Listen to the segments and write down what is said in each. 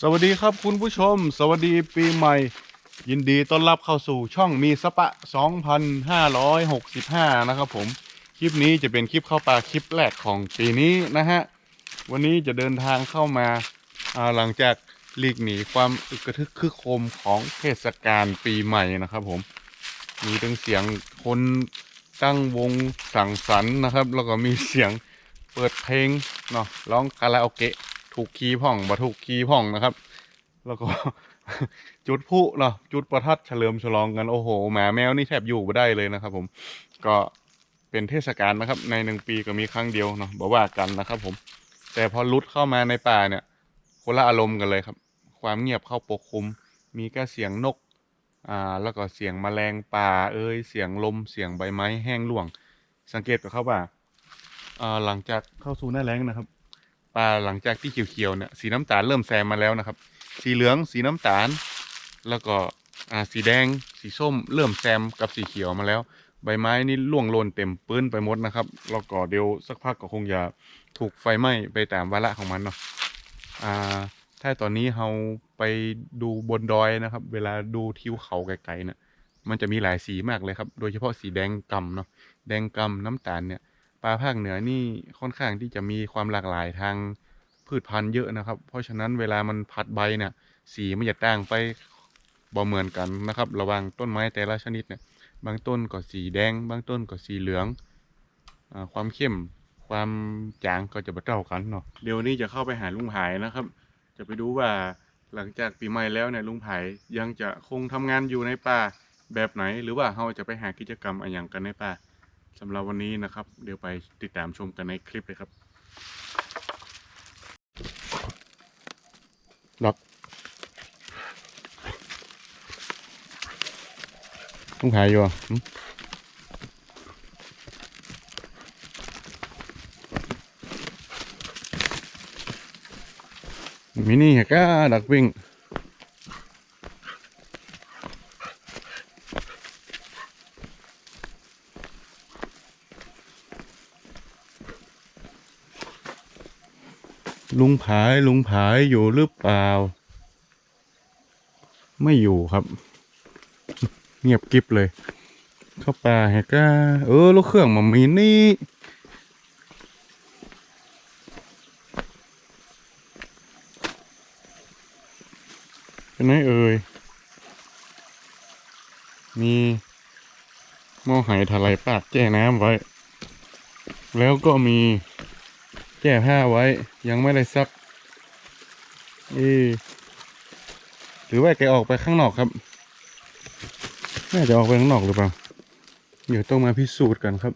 สวัสดีครับคุณผู้ชม สวัสดีปีใหม่ ยินดีต้อนรับเข้าสู่ช่องมีสปะ 2565 นะครับผม คลิปนี้จะเป็นคลิปเข้าป่าคลิปแรกของปีนี้นะฮะ วันนี้จะเดินทางเข้ามาอ่าหลังจากหลีกหนีความอึกระทึกคึกโครมของเทศกาลปีใหม่นะครับผม มีทั้งเสียงคนตั้งวงสังสรรค์นะครับ แล้วก็มีเสียงเปิดเพลงเนาะร้องคาราโอเกะ ถูกคีพ่องบ่ถูกคีพ่องนะครับ แล้วก็ จุดพลุเนาะจุดประทัดเฉลิมฉลองกันโอ้โหหมาแมวนี่แทบอยู่ไม่ได้เลยนะครับ ผมก็เป็นเทศกาลนะครับ ในหนึ่งปีก็มีครั้งเดียวเนาะบอกว่ากันนะครับ ผม แต่พอลุดเข้ามาในป่าเนี่ยคนละอารมณ์กันเลยครับ ความเงียบเข้าปกคลุม มีแค่เสียงนกอ่าแล้วก็เสียงแมลงป่า เอ้ยเสียงลมเสียงใบไม้แห้งร่วง สังเกตกับเขาว่าอ่าหลังจากเข้าสู่หน้าแล้งนะครับ ปลาหลังจากที่เขียวๆเนี่ยสีน้ำตาลเริ่มแซมมาแล้วนะครับ สีเหลืองสีน้ำตาล แล้วก็อ่าสีแดง สีส้ม เริ่มแซมกับสีเขียวมาแล้ว ใบไม้นี่ร่วงโรนเต็มปื้นไปหมดนะครับแล้วก็เดี๋ยวสักพักก็คงจะถูกไฟไหม้ไปตามวาระของมันเนาะอ่าถ้าตอนนี้เราไปดูบนดอยนะครับ เวลาดูทิวเขาไกลๆเนี่ยมันจะมีหลายสีมากเลยครับ โดยเฉพาะสีแดงกำเนาะแดงกำน้ำตาลเนี่ย ปลาภาคเหนือนี่ค่อนข้างที่จะมีความหลากหลายทางพืชพันธุ์เยอะนะครับ เพราะฉะนั้นเวลามันผัดใบเนี่ยสีมันจะต่างไปบ่เหมือนกันนะครับ ระว่างต้นไม้แต่ละชนิดเนี่ยบางต้นก็สีแดง บางต้นก็สีเหลืองอความเข้มความจางก็จะบ่เท่ากันเนาะเดี๋ยวนี้จะเข้าไปหาลุงผายนะครับ จะไปดูว่าหลังจากปีใหม่แล้วเนี่ยลุงไผายยังจะคงทำงานอยู่ในป่าแบบไหน หรือว่าเราจะไปหากิจกรรมอะไรอย่างกันในป่า สำหรับวันนี้นะครับ เดี๋ยวไปติดตามชมกันในคลิปเลยครับล็อกต้องถ่ายอยู่อะมินี่ฮก้าดักวิ่ง ลุงผายลุงผายอยู่หรือเปล่า ไม่อยู่ครับ เงียบกริบเลย เข้าป่าแฮก้าเออลูกเครื่องมันมีนี่เป็นไงเอ่ยมีหม้อไหถลายปากแจ้น้ำไว้ แล้วก็มี แก้ผ้าไว้ยังไม่ได้ซักเอะหรือว่าแกออกไปข้างนอกครับ น่าจะออกไปข้างนอกหรือเปล่า เดี๋ยวต้องมาพิสูจน์กันครับ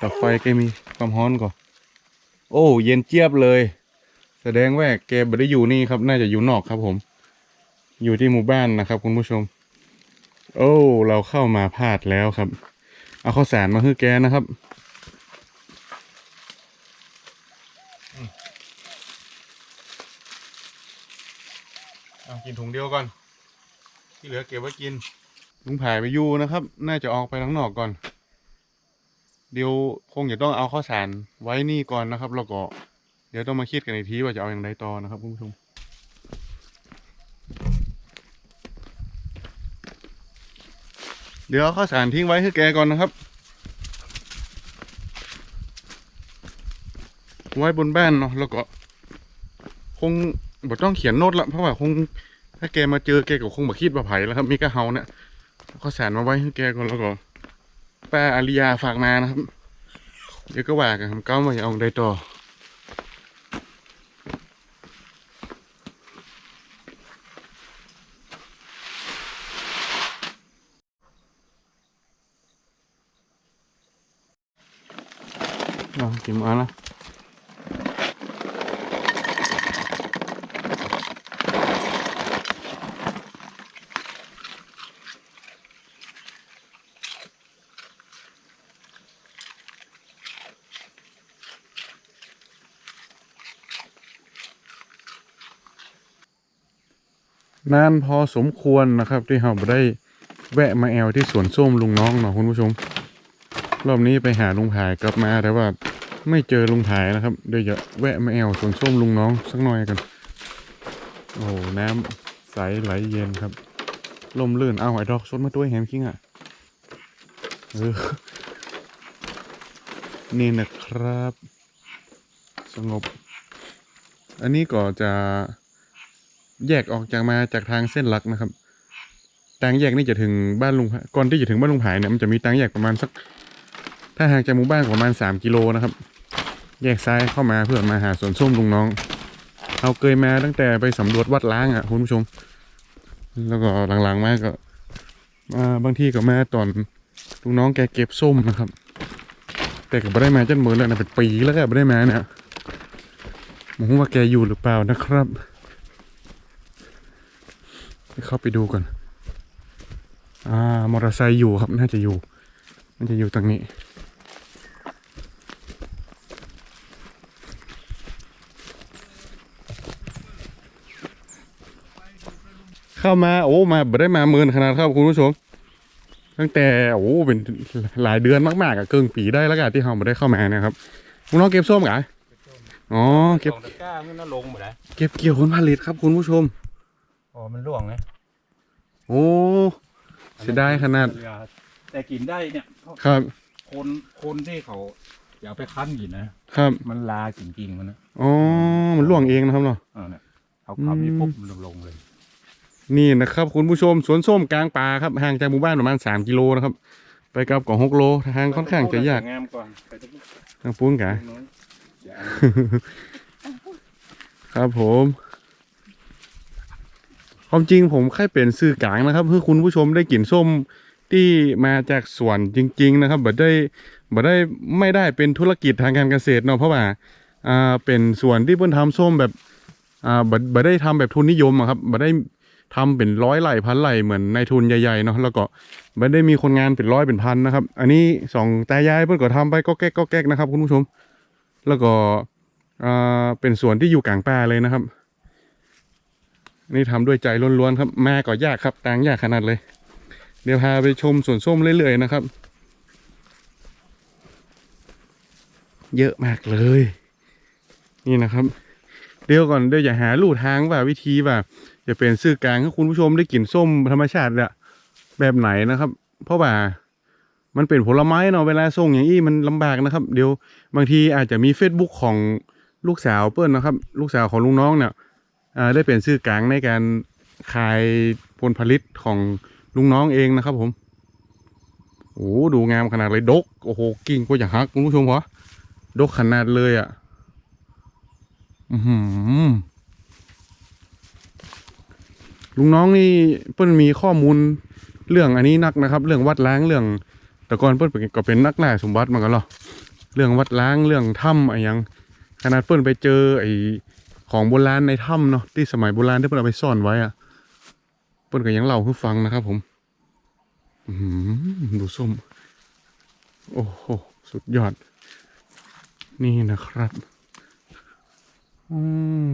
ตับไฟแกมีความร้อนก่อน โอ้ เย็นเจี๊ยบเลย แสดงว่าแกไม่ได้อยู่นี่ครับ น่าจะอยู่นอกครับผม อยู่ที่หมู่บ้านนะครับคุณผู้ชม โอ้ เราเข้ามาพลาดแล้วครับ เอาข้าวสารมาให้แกนะครับ เอา กินถุงเดียวก่อน ที่เหลือเก็บไว้กิน ลุงผายไปอยู่นะครับ น่าจะออกไปข้างนอกก่อน เดี๋ยวคงจะต้องเอาข้าวสารไว้นี่ก่อนนะครับ แล้วก็เดี๋ยวต้องมาคิดกันอีกทีว่าจะเอาอย่างไรต่อนะครับคุณผู้ชมเดี๋ยวข้าวสารทิ้งไว้ให้แกก่อนนะครับ ไว้บนบ้านเนาะแล้วก็ คงบ่ต้องเขียนโน้ตละเพราะว่าคง ถ้าแกมาเจอแกก็คงบ่คิดว่าไผ่แล้วครับมีกระเฮาเนี่ยเอาข้าวสารมาไว้ให้แกก่อนแล้วก็ป้าอาริยาฝากมานะครับ เดี๋ยวก็ว่ากันครับก้าวมาอย่าเอาได้ต่อเอากินมาละ นานพอสมควรนะครับ ที่เราได้แวะมาแอลที่สวนส้มลุงน้องเนาะคุณผู้ชม รอบนี้ไปหาลุงผายกลับมาแต่ว่าไม่เจอลุงผายนะครับเดี๋ยวจะแวะมาแอลสวนส้มลุงน้องสักหน่อยกัน โอ้น้ำใสไหลเย็นครับลมลื่นเอาไอ้ดอกซดมาด้วยแฮมคิงอะเออนี่นะครับ สงบ อันนี้ก็จะ แยกออกจากมาจากทางเส้นหลักนะครับทางแยกนี่จะถึงบ้านลุงก่อนที่จะถึงบ้านลุงผายเนี่ยมันจะมีทางแยกประมาณสัก ถ้าห่างจากหมู่บ้านประมาณสามกิโลนะครับ แยกซ้ายเข้ามาเพื่อมาหาสวนส้มลุงน้อง เอาเคยมาตั้งแต่ไปสำรวจวัดล้างอะคุณผู้ชม แล้วก็หลังๆมาก็มาบางที่ก็มาตอนลุงน้องแกเก็บส้มนะครับ แต่ก็ไม่ได้มาจนมือแล้วนะเป็นปีแล้วก็ไม่ได้มาเนี่ยมรู้ว่าแกอยู่หรือเปล่านะครับ เข้าไปดูก่อน อ่ามอเตอร์ไซค์อยู่ครับ น่าจะอยู่มันจะอยู่ตรงนี้ เข้ามา โอ้มาไม่ได้มาเมินขนาดครับคุณผู้ชม ตั้งแต่โอ้เป็นหลายเดือนมากๆอะเกินปีได้แล้วกันที่เราไม่ได้เข้ามานะครับคุณน้องเก็บส้มกะอ๋อเก็บสองตะกร้ามันน่าลงหมดแล้วเก็บเกี่ยวผลผลิตครับคุณผู้ชม อ๋อมันร่วงไงโอ้เสียดายขนาด แต่กินได้เนี่ยครับ คนคนที่เขาอย่าเอาไปคั้นกินนะครับ มันลาจริงๆมันนะอ๋อมันล่วงเองนะครับเนาะเออเนี่ยเขาขับนี่อืมปุ๊บมันลงเลย นี่นะครับ คุณผู้ชมสวนส้มกลางป่าครับห่างจากหมู่บ้านประมาณ3กิโลนะครับ ไปกับกล่องหกโลทางค่อนข้างจะยากงามกว่าไปตะกี้ทางปุ้นกะน้อยอย่าครับผม ความจริงผมแค่เป็นสื่อกลางนะครับเพื่อคุณผู้ชมได้กลิ่นส้มที่มาจากสวนจริง ๆ นะครับบ่ได้บ่ได้ไม่ได้เป็นธุรกิจทางการเกษตรเนาะเพราะว่าอ่าเป็นสวนที่เพิ่นทำส้มแบบอ่าบ่บ่ได้ทำแบบทุนนิยมอะครับบ่ได้ทำเป็นร้อยไร่พันไร่เหมือนในทุนใหญ่ๆเนาะแล้วก็บ่ได้มีคนงานเป็นร้อยเป็นพันนะครับ อันนี้สองตายายเพิ่อนก็ทำไปก็แก๊กก็แก๊กนะครับ คุณผู้ชม แล้วก็อ่าเป็นสวนที่อยู่กลางป่าเลยนะครับ นี่ทำด้วยใจล้วนๆครับ มาก็ยากครับต่างยากขนาดเลย เดี๋ยวพาไปชมสวนส้มเรื่อยๆนะครับ เยอะมากเลย นี่นะครับ เดี๋ยวก่อนเดี๋ยวอย่าหาลู่ทางว่าวิธีว่าจะเป็นสื่อกลางให้คุณผู้ชมได้กลิ่นส้มธรรมชาติเนี่ยแบบไหนนะครับ เพราะว่ามันเป็นผลไม้เนาะเวลาส่งอย่างอี้มันลำบากนะครับ เดี๋ยวบางทีอาจจะมี Facebook ของลูกสาวเปิ้ลนะครับ ลูกสาวของลุงน้องเนี่ย ได้เป็นชื่อกลางในการขายผลผลิตของลุงน้องเองนะครับผมโอ้ดูงามขนาดเลยดก โอ้โหกิ่งก็อย่างฮักคุณผู้ชมเหรอดกขนาดเลยอะ่ะอือหือลุงน้องนี่เปิ้นมีข้อมูลเรื่องอันนี้นักนะครับ เรื่องวัดล้างเรื่อง แต่ก่อนเปิ้นเป็นก็เป็นนักล่าสมบัติมากันหรอเรื่องวัดล้างเรื่องถ้ำอะไรยังขนาดเปิ้นไปเจอไอ้ ของโบราณในถ้ำเนาะที่สมัยโบราณที่เพิ่นเอาไปซ่อนไว้อะเพิ่นก็ยังเล่าให้ฟังนะครับผมอืมดูส้ม โอ้โห สุดยอด นี่นะครับ อืม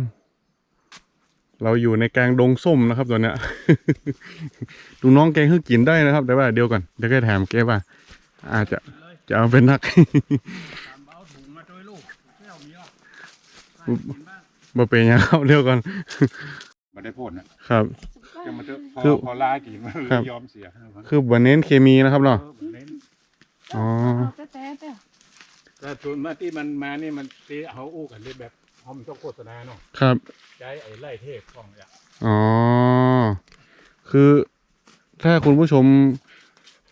เราอยู่ในกลางดงส้มนะครับตอนเนี้ยดูน้องแกงเพิ่งกินได้นะครับ แต่ว่าเดี๋ยวก่อนเดี๋ยวแกถามแกว่า อาจจะจะเอาเป็นนัก ตามเอาถุงมาด้วยลูกเที่ยวมีอะบ่เป็นหยังครับเดี๋ยวก่อนมาได้พ่นนะครับ จะมาเถอะพอคือพอลากินมันเลยครับ ยอมเสียคือบ่เน้นเคมีนะครับเนาะ เออเน้นอ๋อ แต่แต่แต่แต่ส่วนมาที่มันมานี่มันตีเอาอู้กันเลยแบบเขามันต้องโฆษณาเนาะครับใช้ไอ้ไล่เทพของอย่างอ๋อ คือถ้าคุณผู้ชม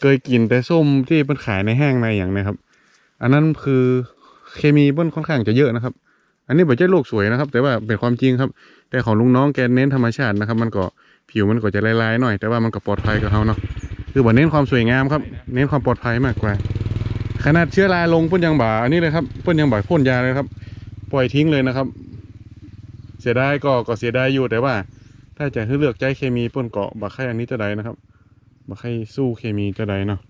เคยกินแต่ส้มที่มันขายในแห้งในอย่างเนะครับ อันนั้นคือเคมีเบิ้ลค่อนข้างจะเยอะนะครับ อันนี้ไม่ใช่โลกสวยนะครับ แต่ว่าเป็นความจริงครับ แต่ของลุงน้องแกเน้นธรรมชาตินะครับ มันก็ผิวมันก็จะลายๆหน่อย แต่ว่ามันก็ปลอดภัยกับเขาเนาะคือบ่เน้นความสวยงามครับ เน้นความปลอดภัยมากกว่า ขนาดเชื้อราลงพ่นยังบ่าอันนี้เลยครับพ่นยังบ่าพ่นยาเลยครับ ปล่อยทิ้งเลยนะครับ เสียดายก็ก็เสียดายอยู่แต่ว่า ถ้าจะให้เลือกใจเคมีเปิ้นเกาะบักไข่อันนี้จะใดนะครับบักไข่สู้เคมีจะใดเนาะ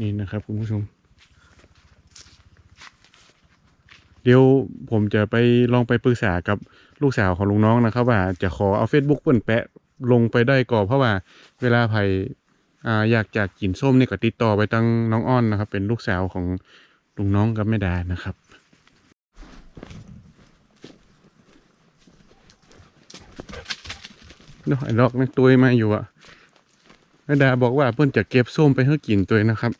นี่นะครับคุณผู้ชม เดี๋ยวผมจะไปลองไปปรึกษากับลูกสาวของลุงน้องนะครับ ว่าจะขอเอา Facebook เปิ้นแปะลงไปได้ก่อนเพราะว่าเวลาไผ่อยากจะกินส้มนี่ก็ติดต่อไปตั้งน้องอ้อนนะครับ เป็นลูกสาวของลุงน้องกับแม่ดานะครับนาะไอ้ดอกนั่นตัวมาอยู่อะแม่ดาบอกว่าเพิ่นจะเก็บส้มไปให้กินตัวนะครับ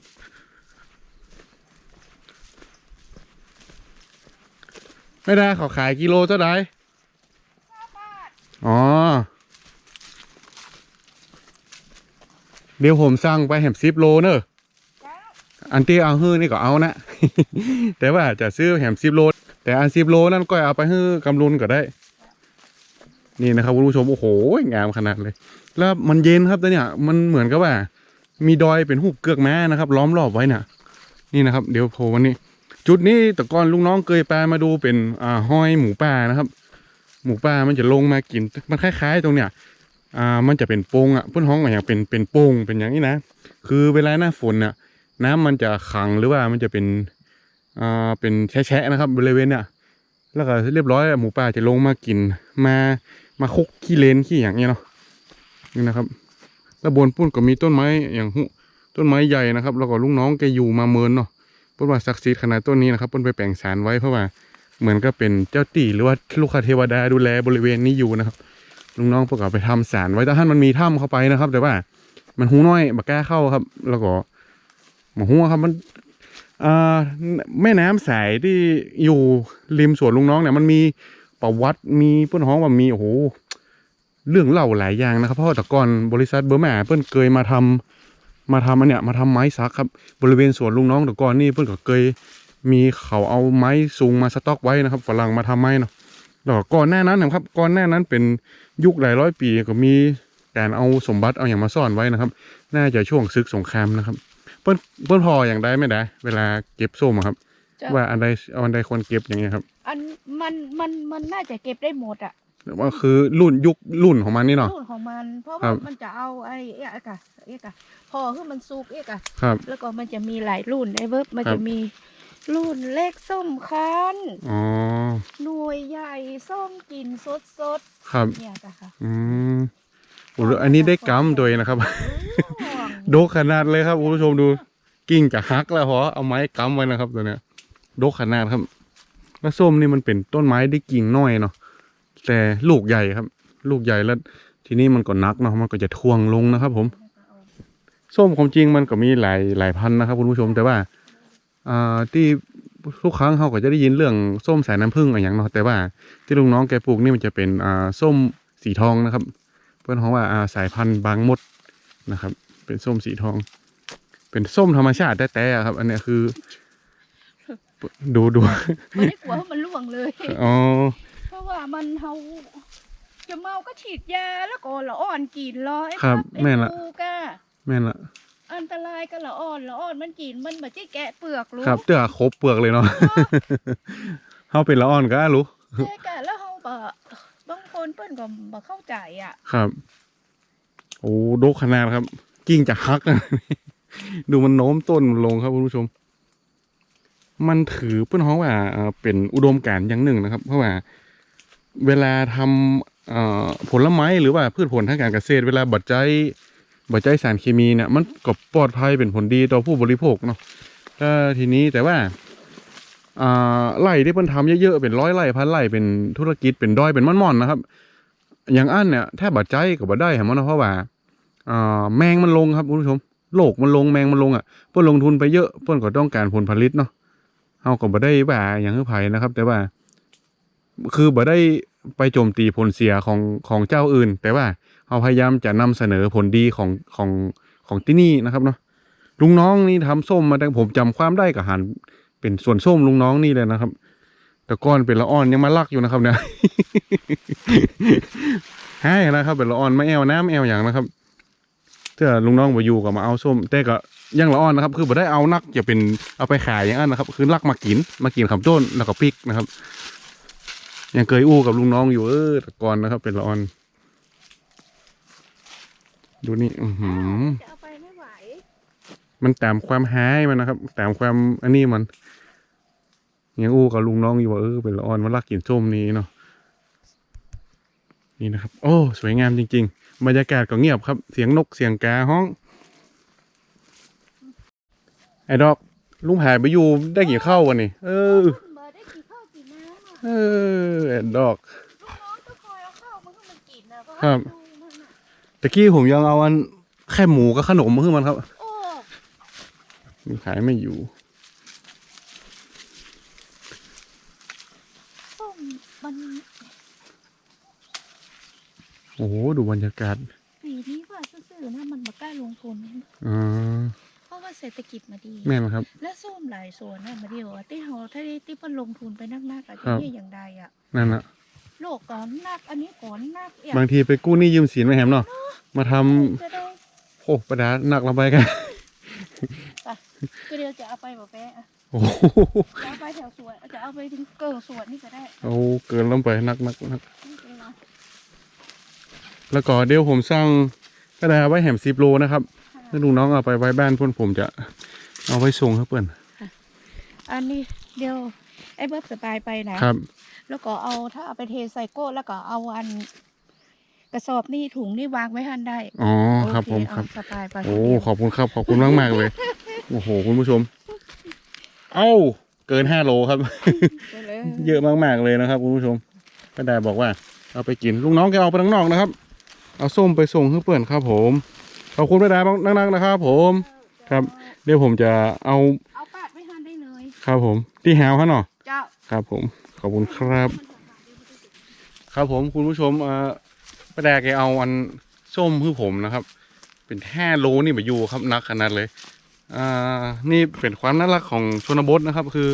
แม่ไดาเขาขายกิโลเท่าไหร่อ๋อ เดี๋ยวผมสั่งไปแหมซิปโลเนอะอันที่เอาฮื้อนี่ก็เอานะ แต่ว่าจะซื้อแหมซิปโล แต่อันซิปโลนั่นก็เอาไปฮื้อกำลุนก็ได้ นี่นะครับคุณผู้ชม โอ้โห งามขนาดเลย แล้วมันเย็นครับแต่เนี่ย มันเหมือนกับว่า มีดอยเป็นหูบเกือกแม้นะครับ ล้อมรอบไว้น่ะ นี่นะครับ เดี๋ยวโผล่วันนี้ จุดนี้แต่ก่อนลุงน้องเคยไปมาดูเป็นอ่าห้อยหมูป่านะครับ หมูป่ามันจะลงมากินมันคล้ายๆตรงเนี้ยอ่ามันจะเป็นโป่งอะเพื่อนห้องอย่างเป็นเป็นโป่งเป็นอย่างนี้นะคือเวลาหน้าฝนน่ะน้ำมันจะขังหรือว่ามันจะเป็นอ่าเป็นแฉะๆนะครับ บริเวณเนี่ยแล้วก็เรียบร้อยหมูป่าจะลงมากินมามาคุกขี้เลนขี้อย่างเงี้ยเนาะนี่นะครับแล้วบนปุ้นก็มีต้นไม้อย่างหุต้นไม้ใหญ่นะครับ แล้วก็ลุงน้องแกอยู่มาเมินเนาะ เพิ่นว่าศักดิ์สิทธิ์ขนาดต้นนี้นะครับเพิ่นไปแปลงสารไว้เพราะว่าเหมือนก็เป็นเจ้าตีหรือว่าลูกคาเทวดาดูแลบริเวณนี้อยู่นะครับลุงน้องพิ่นก็ไปทำสารไว้แต่ท่านมันมีถ้ำเข้าไปนะครับ แต่ว่ามันหูน้อยบักกล้าเข้าครับ แล้วก็หมหัวครับมันอ่าแม่น้ำสายที่อยู่ริมสวนลุงน้องเนี่ยมันมีประวัติมีเพิ่นฮ้องว่ามีโอ้โหเรื่องเล่าหลายอย่างนะครับเพราะแต่ก่อนบริษัทเบอร์แม่เพิ่นเคยมาทำ มาทำอันเนี้ยมาทำไม้ซักครับบริเวณสวนลุงน้องแต่ก่อนนี่เพิ่นก็เคยมีเขาเอาไม้สูงมาสต็อกไว้นะครับฝรั่งมาทำไม้เนาะแล้วก็ก่อนหน้านั้นนะครับก่อนหน้านั้นเป็นยุคหลายร้อยปีก็มีการเอาสมบัติเอาอย่างมาซ่อนไว้นะครับ น่าจะช่วงศึกสงครามนะครับ เพิ่นเพิ่นพออย่างใดไม่ได้ เวลาเก็บส้มอะครับจะว่าอันใดเอาอันใดควรเก็บอย่างเงี้ยครับ อันมันมันมันน่าจะเก็บได้หมดอะ ว่าคือรุ่นยุครุ่นของมันนี่เนาะรุ่นของมัน เพราะครัว่าบ มันจะเอาไอ้เอ๊ะกะเอ๊ะกะพอคือมันซุกเอ๊ะกะครับ แล้วก็มันจะมีหลายรุ่นไอ้เวิร์บมันครับจะมีรุ่นเล็กส้มคั้นอ๋อหน่วยใหญ่ส้มกินสดสดครับ ๆเนี่ยจ้ะค่ะอืมโอ้โหอันนี้ได้กำตัวเองนะครับโดกขนาดเลยครับคุณผู้ชมดู กิ่งจะหักแล้วพอเอาไม้กำไว้นะครับตัวเนี้ยโดกขนาดครับแล้วส้มนี่มันเป็นต้นไม้ได้กิ่งน้อยเนาะ แต่ลูกใหญ่ครับ ลูกใหญ่แล้ว ทีนี้มันก็นักเนาะมันก็จะทวงลงนะครับ ผม ส้มความจริงมันก็มีหลายหลายพันธุ์นะครับ คุณผู้ชมแต่ว่าอ่าที่ทุกครั้งเขาก็จะได้ยินเรื่องส้มสายน้ำผึ้งอะไรอย่างเนาะแต่ว่า ที่ลุงน้องแกปลูกนี่มันจะเป็นอ่าส้มสีทองนะครับ เพื่อนเขาว่าอ่าสายพันธุ์บางมดนะครับ เป็นส้มสีทอง เป็นส้มธรรมชาติแต่ๆอะครับ อันเนี้ยคือ ดูดูมันไม่กลัวให้มันล่วงเลย อ๋อเพราะ ว่ามันเฮาจะเมาก็ฉีดยาแล้วก็ละอ่อนกินรอไอ้ครับไอ้แม่นละปูกะแม่นละอันตรายก็ละอ่อนละอ่อนมันกินมันแบบที่แกะเปลือกรู้ครับเตื้อครบเปลือกเลยเนาะเขาเป็นละอ่อนก็รู้แกะกะแล้วเฮาบะบางคนเปิ้นก็บ่เข้าใจอะ ครับ โอ้โดกขนาดครับ กิ่งจะหักนะ ดูมันโน้มต้นลงครับคุณผู้ชม มันถือเพื่อนฮ้องว่าเอ่อเป็นอุดมการณ์อย่างหนึ่งนะครับ เพราะว่า เวลาทำผลไม้หรือว่าพืชผลทางการเกษตร เวลาบัดใจบัดใจสารเคมีเนี่ยมันก็ปลอดภัยเป็นผลดีต่อผู้บริโภคเนาะก็ทีนี้แต่ว่าไร่ที่เพิ่นทำเยอะๆเป็นร้อยไร่พันไร่เป็นธุรกิจเป็นด้อยเป็นม่อนๆนะครับ อย่างอันเนี่ยแทบบัดใจกับบัดได้เห็นมั้ยเพราะว่าแมงมันลงครับคุณผู้ชมโลกมันลงแมงมันลงอะเพิ่นลงทุนไปเยอะเพิ่นก็ต้องการผลผลิตเนาะเฮาก็บ่ได้ว่าอย่างคือไผนะครับ แต่ว่า คือบ่ได้ไปโจมตีผลเสียของของเจ้าอื่น แต่ว่าเฮาพยายามจะนำเสนอผลดีของของของที่นี่นะครับเนาะลุงน้องนี่ทำส้มมาแต่ผมจำความได้กับหันเป็นส่วนส้มลุงน้องนี่เลยนะครับ แต่ก้อนเป็นละอ่อนยังมาลักอยู่นะครับเนี่ยให้นะครับ เป็นละอ่อนไม่แอวน้ำแอวอย่างนะครับถ้าลุงน้องมาอยู่ก็มาเอาส้ม แต่ก็ยังละอ่อนนะครับ คือบ่ได้เอานักจะเป็นเอาไปขายอย่างนั้นนะครับ คือลักมากินมากินคำต้นแล้วก็พริกนะครับ ยังเคยอู้กับลุงน้องอยู่เออต่ก่อนนะครับ เป็นละออน ดูนี่อือหือจะเอาไปไม่ไหว มันตามความหายมันนะครับตามความอันนี้มันยังอู้กับลุงน้องอยู่ว่าเออเป็นละอ่อนมันรักกินส้มนี้เนาะนี่นะครับ โอ้ สวยงามจริง ๆ บรรยากาศก็เงียบครับ เสียงนกเสียงกาห้อง ไอ้ดอก ลุงหายไปอยู่ได้กี่เข้าววันนี้เออ เออไอ้ดอกลูกน้องต้องคอยเอาข้าวมันให้มันกินนะเพราะครัว่าบดูมันอะตะกี้ผมยังเอาอันแค่หมูกับขนมมาให้มันครับโอ้มันขายไม่อยู่ ส้มมันโอ้โหดูบรรยากาศปีนี้ว่าซื่อๆนะมันบ่กล้าลงทุนอ่าเพราะว่าเศรษฐกิจมาดี แม่นไหมครับ และส้มหลายส่วนน่ะมาเดียวอะที่เฮาถ้าได้ที่เพิ่นลงทุนไปนักๆอาจคจะรับเนี่ยอย่างใดอะนั่นนะโลกก่อนนักอันนี้ก่อนนักอย่างบางทีไปกู้หนี้ยืมสินมาแหมเนาะมาทำจะได้โอ้ประดาหนักลงไปกัน ก็เดียวจะเอาไปบ่แปะอะโอ้โหจะเอาไปแถวสวนจะเอาไปถึงเกิงสวนนี่ก็ได้เอาเกินลงไปนักนักนักนี่เป็นไรแล้วก็เดี๋ยวผมสร้างกระดาษไว้แหมสิบโลนะครับ ถ้าลุงน้องเอาไปไว้บ้านเพื่อนผมจะเอาไว้ส่งให้เพื่อนอันนี้เดี๋ยวไอ้เบิร์ดสบายไปนะครับ แล้วก็เอาถ้าเอาไปเทใส่โก้แล้วก็เอาอัน กระสอบนี่ถุงนี่วางไว้ทันได้อ๋อครับโอเผมครับเอาสบายไปโอ้ขอบคุณครับขอบคุณมากมากๆเลยโอ้โหคุณผู้ชม เอ้าเกินห้าโลครับไปเลยเยอะมากๆเลยนะครับคุณผู้ชมกระดาบอกว่า เอาไปกินลุงน้องแกเอาไปข้างนอกนะครับ เอาส้มไปส่งให้เพื่อนครับผม ขอบคุณกระดานักๆนะครับผมครับ เดี๋ยวผมจะเอาเอาปาดไว้ทันได้เลยครับผมที่แฮวฮะเนาะเจ้าครับผมขอบคุณครับ ครับผมคุณผู้ชมเอ่อป้าแดกแกเอาอันส้มให้ผมนะครับ เป็นห้าโลนี่มาอยู่ครับนักขนาดเลยอ่านี่เป็นความน่ารักของชนบทนะครับ คือ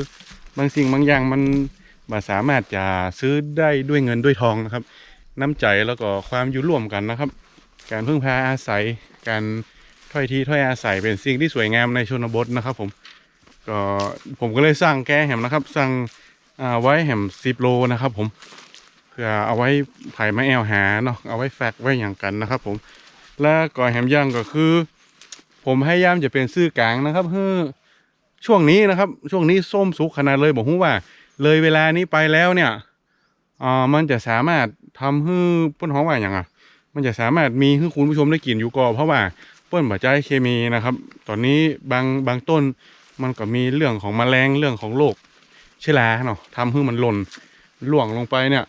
บางสิ่งบางอย่างมันมาสามารถจะซื้อได้ด้วยเงินด้วยทองนะครับ น้ำใจแล้วก็ความอยู่ร่วมกันนะครับ การพึ่งพาอาศัย การถ้อยทีถ้อยอาศัยเป็นสิ่งที่สวยงามในชนบทนะครับ ผมก็ผมก็เลยสร้างแก้แหมนะครับสร้างอ่าไว้แหมสิบโลนะครับ ผมเพื่อเอาไว้ไผ่ไม้แอวหาเนาะเอาไว้แฟกไว้อย่างกันนะครับ ผม และก่อแหมย่างก็คือ ผมพยายามจะเป็นซื่อกลางนะครับเพื่อช่วงนี้นะครับ ช่วงนี้ส้มสุกขนาดเลยบอกว่า เลยเวลานี้ไปแล้วเนี่ยอ่ามันจะสามารถทำให้เปิ้นหองว่าอย่างอะ มันจะสามารถมีให้คุณผู้ชมได้กินอยู่ก่อเพราะว่าเปิ้นปัจจัยเคมีนะครับ ตอนนี้บางบางต้นมันก็มีเรื่องของแมลงเรื่องของโรคเชื้อราเนาะทำให้มันหล่นล่วงลงไปเนี่ย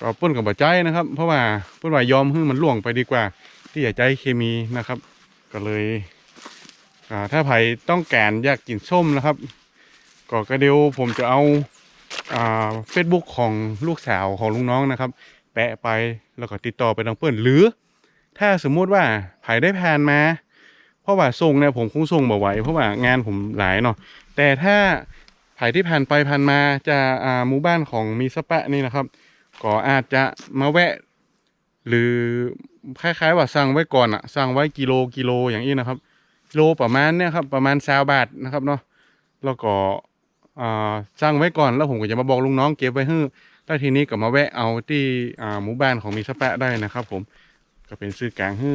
ก็เปิ้นกับปัจจัยนะครับ เพราะว่าเปิ้นว่ายอมให้มันล่วงไปดีกว่า ที่จะใจเคมีนะครับ ก็เลยถ้าไผ่ต้องการอยากกินส้มนะครับก็กระเดียวผมจะเอาเฟซบุ๊กของลูกสาวของลุงน้องนะครับ ปะไปแล้วก็ติดต่อไปทางเพื่อนหรือ ถ้าสมมุติว่าไผ่ได้ผ่านมา เพราะว่าส่งเนี่ยผมคงส่งบ่ไหวเพราะว่างานผมหลายเนาะแต่ถ้าไผ่ที่ผ่านไปผ่านมาจะอ่าหมู่บ้านของมีสปะนี่นะครับ ก็อาจจะมาแวะ หรือคล้ายๆว่าสั่งไว้ก่อนอะสั่งไว้กิโลกิโลอย่างนี้นะครับกิโลประมาณเนี่ยครับประมาณซาวบาทนะครับเนาะแล้วก็อ่าสั่งไว้ก่อนแล้วผมก็จะมาบอกลุงน้องเก็บไว้ให้ แล้วทีนี้ก็มาแวะเอาที่หมู่บ้านของมีสแปะได้นะครับ ผมก็เป็นซื้อกลางให้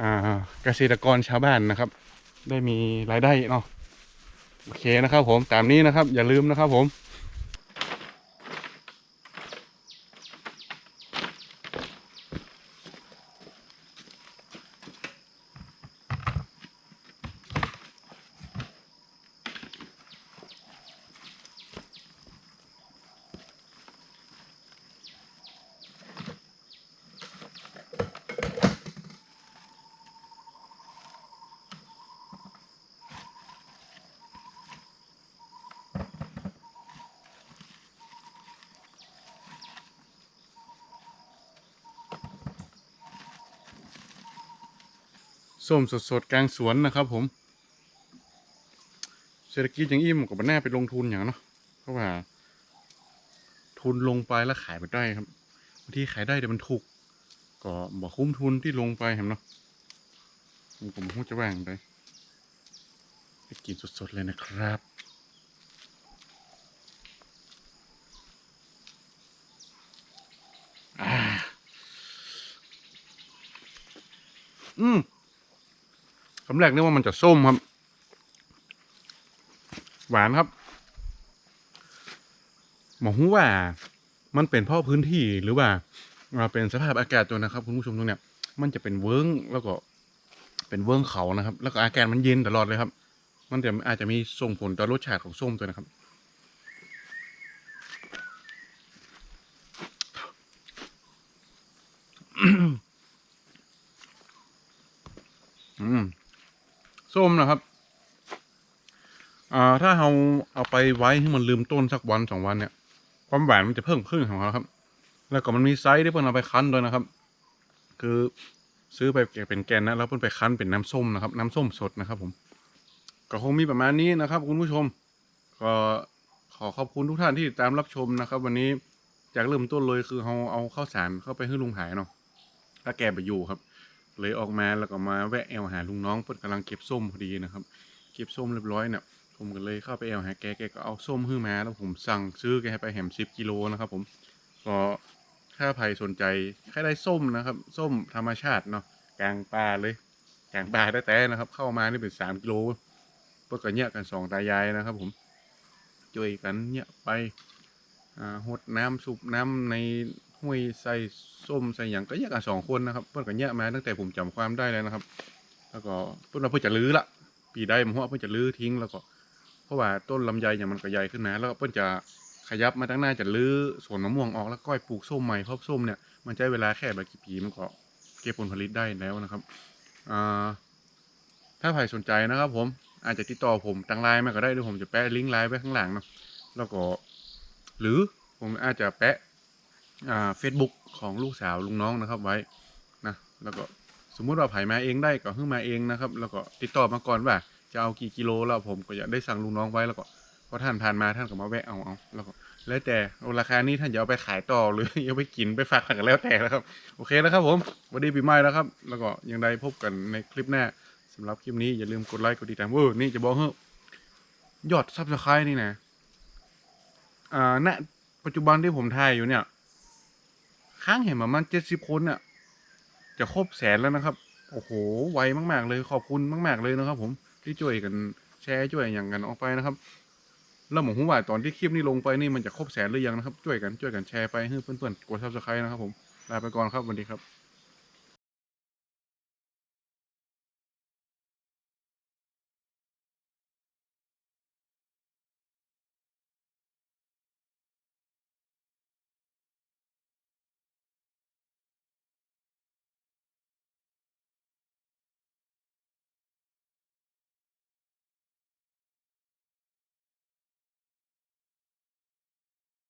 อเกษตรกรชาวบ้านนะครับ ได้มีรายได้เนาะโอเคนะครับ ผมตามนี้นะครับ อย่าลืมนะครับ ผม ส้มสดๆ กลางสวนนะครับผม เศรษฐกิจอย่างอิ่มกับมันน่าไปลงทุนอย่างเนาะเพราะว่า ทุนลงไปแล้วขายไม่ได้ครับบางทีขายได้แต่มันถูก ก็บอกคุ้มทุนที่ลงไปเห็นเนาะผมผมพูดจะว่างไปไปกินสดๆเลยนะครับอ่าอืมำแรกนึกว่ามันจะส้มครับ หวานครับหมอหูว่ามันเป็นเพราะพื้นที่หรือว่าอ่าเป็นสภาพอากาศตัวนะครับ คุณผู้ชมตรงเนี้ยมันจะเป็นเวิ้งแล้วก็เป็นเวิ้งเขานะครับ แล้วก็อากาศมันเย็นตลอดเลยครับ มันจะอาจจะมีส่งผลต่อรสชาติของส้มตัวนะครับ อืม ส้มนะครับ อ่า ถ้าเราเอาไปไว้ให้มันลืมต้นสักวันสองวันเนี่ย ความหวานมันจะเพิ่มขึ้นของเราครับ แล้วก็มันมีไซส์ที่เพิ่นเอาไปคั้นด้วยนะครับ คือซื้อไปเก็บเป็นแกนนะแล้วเพิ่นไปคั้นเป็นน้ำส้มนะครับ น้ำส้มสดนะครับ ผม ก็คงมีประมาณนี้นะครับ คุณผู้ชม ก็ขอขอบคุณทุกท่านที่ติดตามรับชมนะครับ วันนี้จากเริ่มต้นเลยคือเราเอาข้าวสารเข้าไปให้ลุงหายเนาะแล้วแกไปอยู่ครับ เลยออกมาแล้วก็มาแวะแอลหาลุงน้องเพิ่นกำลังเก็บส้มพอดีนะครับ เก็บส้มเรียบร้อยเนี่ยผมก็เลยเข้าไปแอลหาแกแกก็เอาส้มขึ้นมาแล้วผมสั่งซื้อแกไปแหมสิบกิโลนะครับ ผมก็ถ้าใครสนใจใครได้ส้มนะครับ ส้มธรรมชาติเนาะกลางป่าเลยกลางป่าแต่นะครับ เข้ามานี่เป็นสามกิโลเพื่อกันเนี่ยกันสองตายายนะครับ ผมช่วยกันเนี่ยไปหดน้ำสูบน้ำใน ห้วยใส่ส้มใส่อย่างก็เนี่ยกันสองคนนะครับ เพื่อนกันเนี่ยมาตั้งแต่ผมจำความได้เลยนะครับ แล้วก็เพื่อนว่าเพื่อจะลื้อละปีได้ผมว่าเพื่อจะลื้อทิ้งแล้วก็ เพราะว่าต้นลำไยอย่างมันก็ใหญ่ขึ้นนะแล้วก็เพื่อนจะขยับมาตั้งหน้าจะลื้อสวนมะม่วงออกแล้วก้อยปลูกส้มใหม่เพราะส้มเนี่ยมันใช้เวลาแค่แบบกี่ปีมันก็เก็บผลผลิตได้แล้วนะครับถ้าใครสนใจนะครับผมอาจจะติดต่อผมทางไลน์มาก็ได้หรือผมจะแปะลิงก์ไลน์ไว้ข้างหลังเนาะแล้วก็ หรือผมอาจจะแปะ เฟซบุ๊กของลูกสาวลุงน้องนะครับไว้นะแล้วก็สมมุติว่าไผ่มาเองได้ก็ขึ้นมาเองนะครับ แล้วก็ติดต่อมาก่อนว่า จะเอากี่กิโลแล้วผมก็อยากได้สั่งลุงน้องไว้แล้วก็พอท่านผ่านมาท่านก็มาแวะเอาเอาแล้วก็แล้วแต่เอาราคานี้ท่านจะเอาไปขายต่อหรือเอาไปกินไปฝากกันแล้วแต่นะครับ โอเคแล้วครับผมวันดีปีใหม่แล้วครับ แล้วก็ยังไดพบกันในคลิปหน้าสำหรับคลิปนี้อย่าลืมกดไลค์กดติดตามเออนี่จะบอกเฮ้ยอดซับสไครต์นี่นะอ่าณปัจจุบันที่ผมถ่ายอยู่เนี่ย ค้างเห็นประมาณเจ็ดสิบคนเนี่ยจะครบแสนแล้วนะครับ โอ้โห ไวมาก ๆ เลยขอบคุณมาก ๆ เลยนะครับ ผมที่ช่วยกันแชร์ช่วยอย่างกันออกไปนะครับแล้วผมว่าตอนที่คลิปนี้ลงไปนี่มันจะครบแสนหรือยังนะครับช่วยกันช่วยกันแชร์ไปให้เพื่อนๆกดซับสไครต์นะครับผมลาไปก่อนครับสวัสดีครับ